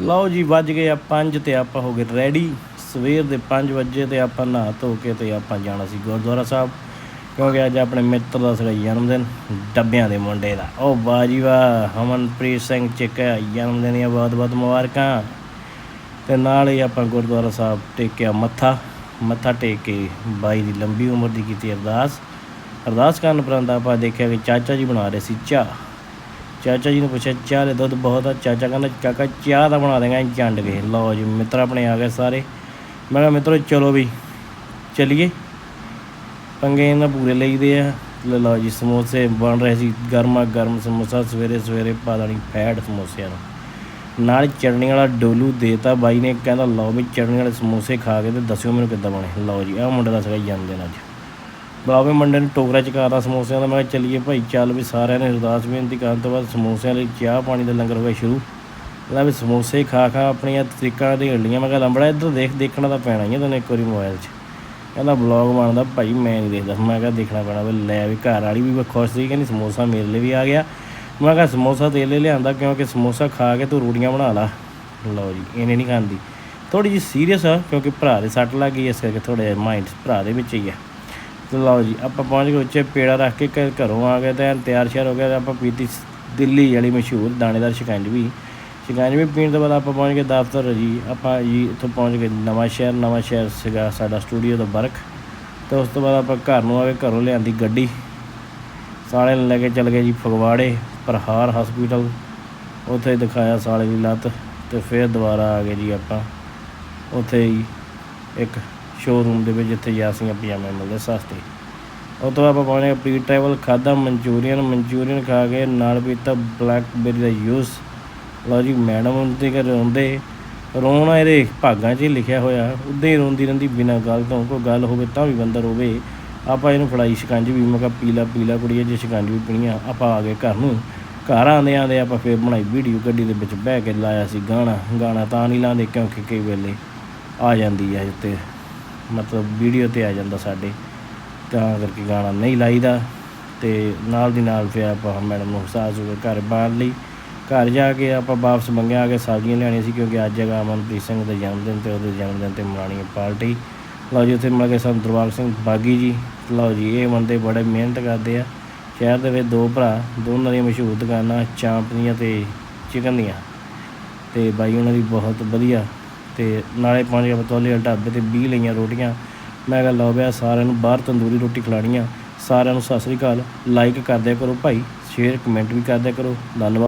ਲਓ ਜੀ, ਵੱਜ ਗਏ ਆ 5 ਤੇ ਆਪਾਂ ਹੋ ਗਏ ਰੈਡੀ ਸਵੇਰ ਦੇ 5 ਵਜੇ ਤੇ ਆਪਾਂ ਨਹਾ ਧੋ ਕੇ ਤੇ ਆਪਾਂ ਜਾਣਾ ਸੀ ਗੁਰਦੁਆਰਾ ਸਾਹਿਬ, ਕਿਉਂਕਿ ਅੱਜ ਆਪਣੇ ਮਿੱਤਰ ਦਾ ਸੀਗਾ ਜਨਮ ਦਿਨ ਡੱਬਿਆਂ ਦੇ ਮੁੰਡੇ ਦਾ। ਉਹ ਬਾਜੀ ਜੀ ਵਾਹ, ਹਮਨਪ੍ਰੀਤ ਸਿੰਘ ਚਿੱਕਾ ਜਨਮ ਦਿਨ ਦੀਆਂ ਬਹੁਤ ਬਹੁਤ ਮੁਬਾਰਕਾਂ। ਤੇ ਨਾਲ ਹੀ ਆਪਾਂ ਗੁਰਦੁਆਰਾ ਸਾਹਿਬ ਟੇਕਿਆ ਮੱਥਾ ਮੱਥਾ ਟੇਕ ਕੇ ਬਾਈ ਦੀ ਲੰਬੀ ਉਮਰ ਦੀ ਕੀਤੀ ਅਰਦਾਸ। ਅਰਦਾਸ ਕਰਨ ਉਪਰੰਤ ਆਪਾਂ ਦੇਖਿਆ ਕਿ ਚਾਚਾ ਜੀ ਬਣਾ ਰਹੇ ਸੀ ਚਾਹ। ਚਾਚਾ ਜੀ ਨੂੰ ਪੁੱਛਿਆ, ਚਾਹ ਦੇ ਦੁੱਧ ਬਹੁਤ ਆ। ਚਾਚਾ ਕਹਿੰਦਾ, ਕਾਕਾ, ਚਾਹ ਦਾ ਬਣਾ ਦੇਗਾ ਚੰਡ ਕੇ। ਲਓ ਜੀ, ਮਿੱਤਰ ਆਪਣੇ ਆ ਗਏ ਸਾਰੇ। ਮੈਂ ਕਿਹਾ, ਮਿੱਤਰੋ, ਚਲੋ ਵੀ, ਚਲਿਏ। ਪੰਗੇ ਇਹਨਾਂ ਪੂਰੇ ਲਈਦੇ ਆ। ਲੈ ਲਓ ਜੀ, ਸਮੋਸੇ ਬਣ ਰਹੇ ਸੀ। ਗਰਮਾ ਗਰਮ ਸਮੋਸਾ, ਸਵੇਰੇ ਸਵੇਰੇ ਪਾ ਦੇਣੀ ਫੈਟ ਸਮੋਸਿਆਂ ਨੂੰ। ਨਾਲ ਚਟਣੀ ਵਾਲਾ ਡੋਲੂ ਦੇਤਾ ਬਾਈ ਨੇ, ਕਹਿੰਦਾ, ਲਓ ਵੀ ਚਟਣੀ ਵਾਲੇ ਸਮੋਸੇ ਖਾ ਕੇ ਤੇ ਦੱਸਿਓ ਮੈਨੂੰ ਕਿੱਦਾਂ ਬਣੇ। ਲਓ ਜੀ, ਆਹ ਮੁੰਡੇ ਦਾ ਸੀਗਾ ਜਨਮ ਦਿਨ ਅੱਜ। ਬਲਾਵੇ ਮੰਡੇ ਨੂੰ ਟੋਕਰਾ ਚਕਾਤਾ ਸਮੋਸਿਆਂ ਦਾ। ਮੈਂ ਕਿਹਾ ਚੱਲੀਏ ਭਾਈ, ਚੱਲ ਵੀ ਸਾਰਿਆਂ ਨੇ ਅਰਦਾਸ ਬੇਨਤੀ ਕਰਨ ਤੋਂ ਬਾਅਦ ਸਮੋਸਿਆਂ ਲਈ ਚਾਹ ਪਾਣੀ ਦਾ ਲੰਗਰ ਹੋਇਆ ਸ਼ੁਰੂ। ਲੈ ਵੀ ਸਮੋਸੇ ਖਾ ਖਾ ਆਪਣੀਆਂ ਤਰੀਕਾਂ ਦੇ ਹੱਲੀਆਂ ਮੈਂ ਕਿਹਾ, ਲੰਬੜਾ ਇੱਧਰ ਦੇਖ, ਦੇਖਣਾ ਤਾਂ ਪੈਣਾ ਹੀ ਆ ਤੈਨੂੰ ਇੱਕ ਵਾਰੀ ਮੋਬਾਈਲ 'ਚ। ਕਹਿੰਦਾ ਬਲੌਗ ਬਣਦਾ, ਭਾਈ ਮੈਂ ਨਹੀਂ ਦੇਖਦਾ। ਮੈਂ ਕਿਹਾ ਦੇਖਣਾ ਪੈਣਾ ਵੀ ਲੈ ਵੀ ਘਰ ਵਾਲੀ ਵੀ ਖੁਸ਼ ਸੀ, ਕਹਿੰਦੀ ਸਮੋਸਾ ਮੇਰੇ ਲਈ ਵੀ ਆ ਗਿਆ। ਮੈਂ ਕਿਹਾ ਸਮੋਸਾ ਤੇਰੇ ਲਈ ਲਿਆਂਦਾ ਕਿਉਂਕਿ ਸਮੋਸਾ ਖਾ ਕੇ ਤੂੰ ਰੋਟੀਆਂ ਬਣਾ ਲਾ। ਲਓ ਜੀ, ਇਹਨੇ ਨਹੀਂ ਖਾਂਦੀ। ਥੋੜੀ ਜਿਹੀ ਸੀਰੀਅਸ ਆ, ਕਿਉਂਕਿ ਭਰਾ ਦੇ ਸੱਟ ਲੱਗ ਗਈ ਇਸ ਕਰਕੇ ਥੋੜਾ ਜਿਹਾ ਮਾਈਂਡ ਭਰਾ ਦੇ ਵਿੱਚ ਹੀ ਆ। ਲਓ ਜੀ, ਆਪਾਂ ਪਹੁੰਚ ਗਏ ਉੱਚੇ ਪੇੜਾ ਰੱਖ ਕੇ ਘਰ- ਘਰੋਂ ਆ ਗਏ ਤੇ ਤਿਆਰ ਸ਼ਿਆਰ ਹੋ ਗਏ ਤੇ ਆਪਾਂ ਪੀਤੀ ਸ- ਦਿੱਲੀ ਵਾਲੀ ਮਸ਼ਹੂਰ ਦਾਣੇਦਾਰ ਸ਼ਿਕੰਜਵੀ ਸ਼ਿਕੰਜਵੀ ਪੀਣ ਤੋਂ ਬਾਅਦ ਆਪਾਂ ਪਹੁੰਚ ਗਏ ਦਫ਼ਤਰ ਜੀ, ਆਪਾਂ ਜੀ ਇੱਥੋਂ ਪਹੁੰਚ ਗਏ ਨਵਾਂ ਸ਼ਹਿਰ ਨਵਾਂ ਸ਼ਹਿਰ ਸੀਗਾ ਸਾਡਾ ਸਟੂਡੀਓ ਦਾ ਵਰਕ ਤੇ ਉਸ ਤੋਂ ਬਾਅਦ ਆਪਾਂ ਘਰ ਨੂੰ ਆ ਕੇ ਘਰੋਂ ਲਿਆਂਦੀ ਗੱਡੀ। ਸਾਲੇ ਨੂੰ ਲੈ ਕੇ ਚੱਲ ਗਏ ਜੀ ਫਗਵਾੜੇ, ਪ੍ਰਹਾਰ ਹਸਪੀਟਲ ਉੱਥੇ ਦਿਖਾਇਆ ਸਾਲੇ ਦੀ ਲੱਤ ਤੇ ਫਿਰ ਦੁਬਾਰਾ ਆ ਗਏ ਜੀ ਆਪਾਂ। ਉੱਥੇ ਹੀ ਇੱਕ ਸ਼ੋਰੂਮ ਦੇ ਵਿੱਚ ਜਿੱਥੇ ਜਾਸੀਆਂ ਪਜਾਮੇ ਮਿਲਦੇ ਸਸਤੇ। ਉਹ ਤੋਂ ਆਪਾਂ ਪਾਉਣੇ ਪ੍ਰੀ ਟਰੈਵਲ ਖਾਦਾ ਮਨਚੂਰੀਅਨ। ਮਨਚੂਰੀਅਨ ਖਾ ਕੇ ਨਾਲ ਪੀਤਾ ਬਲੈਕਬੇਰੀ ਦਾ ਯੂਸ। ਲਓ ਜੀ, ਮੈਡਮ ਉਹਦੇ ਘਰ ਰੋਂਦੇ। ਰੋਣਾ ਇਹਦੇ ਭਾਗਾਂ 'ਚ ਹੀ ਲਿਖਿਆ ਹੋਇਆ। ਉੱਦਾਂ ਹੀ ਰੋਂਦੀ ਰਹਿੰਦੀ ਬਿਨਾਂ ਗੱਲ ਤੋਂ। ਕੋਈ ਗੱਲ ਹੋਵੇ ਤਾਂ ਵੀ ਬੰਦਾ ਰੋਵੇ। ਆਪਾਂ ਇਹਨੂੰ ਫੜਾਈ ਸ਼ਿਕੰਜ ਵੀ। ਮੈਂ ਕਿਹਾ ਪੀਲਾ ਪੀਲਾ ਕੁੜੀਏ, ਜੇ ਸ਼ਿਕੰਜ ਵੀ ਪੀਣੀਆਂ, ਆਪਾਂ ਆ ਗਏ ਘਰ ਨੂੰ। ਘਰ ਆਂਦੇ ਆਂਦੇ ਆਪਾਂ ਫੇਰ ਬਣਾਈ ਵੀਡੀਓ ਗੱਡੀ ਦੇ ਵਿੱਚ ਬਹਿ ਕੇ ਲਾਇਆ ਸੀ ਗਾਣਾ। ਗਾਣਾ ਤਾਂ ਨਹੀਂ ਲਾਉਂਦੇ ਕਿਉਂਕਿ ਕਈ ਵੇਲੇ ਆ ਜਾਂਦੀ ਹੈ ਤੇ ਮਤਲਬ ਵੀਡੀਓ ਤੇ ਆ ਜਾਂਦਾ ਸਾਡੇ। ਤਾਂ ਕਰਕੇ ਗਾਣਾ ਨਹੀਂ ਲਾਈਦਾ। ਤੇ ਨਾਲ ਦੀ ਨਾਲ ਫਿਰ ਆਪਾਂ ਮੈਡਮ ਨੂੰ ਹਸਾਸ ਹੋ ਕੇ ਘਰ ਬਾਹਰ ਲਈ। ਘਰ ਜਾ ਕੇ ਆਪਾਂ ਵਾਪਸ ਮੰਗਿਆ ਆ ਕੇ ਸਬਜ਼ੀਆਂ ਲਿਆਉਣੀਆਂ ਸੀ ਕਿਉਂਕਿ ਅੱਜ ਹੈਗਾ ਅਮਨਪ੍ਰੀਤ ਸਿੰਘ ਦਾ ਜਨਮ ਦਿਨ ਤੇ ਉਹਦੇ ਜਨਮ ਦਿਨ ਤੇ ਮਨਾਉਣੀ ਹੈ ਪਾਰਟੀ। ਲਓ ਜੀ, ਉੱਥੇ ਮਿਲ ਗਏ ਸਾਨੂੰ ਦਰਬਾਰ ਸਿੰਘ ਬਾਗੀ ਜੀ। ਲਓ ਜੀ, ਇਹ ਬੰਦੇ ਬੜੇ ਮਿਹਨਤ ਕਰਦੇ ਆ। ਸ਼ਹਿਰ ਦੇ ਵਿੱਚ ਦੋ ਭਰਾ, ਦੋਨਾਂ ਦੀਆਂ ਮਸ਼ਹੂਰ ਦੁਕਾਨਾਂ ਚਾਂਪ ਦੀਆਂ ਤੇ ਚਿਕਨ ਦੀਆਂ। ਤੇ ਬਾਈ, ਉਹਨਾਂ ਦੀ ਬਹੁਤ ਵਧੀਆ ਤੇ ਨਾਲੇ ਪਹੁੰਚ ਗਿਆ ਬਤੌਲੇ ਵਾਲੇ ਢਾਬੇ ਤੇ 20 ਲਈਆਂ ਰੋਟੀਆਂ। ਮੈਂ ਕਿਹਾ, ਲਓ ਬਿਆ ਸਾਰਿਆਂ ਨੂੰ ਬਾਹਰ ਤੰਦੂਰੀ ਰੋਟੀ ਖਿਲਾਣੀ ਆ। ਸਾਰਿਆਂ ਨੂੰ ਸਤਿ ਸ੍ਰੀ ਅਕਾਲ। ਲਾਈਕ ਕਰ ਕਰੋ ਭਾਈ। ਸ਼ੇਅਰ ਕਮੈਂਟ ਵੀ ਕਰ ਕਰੋ। ਧੰਨਵਾਦ।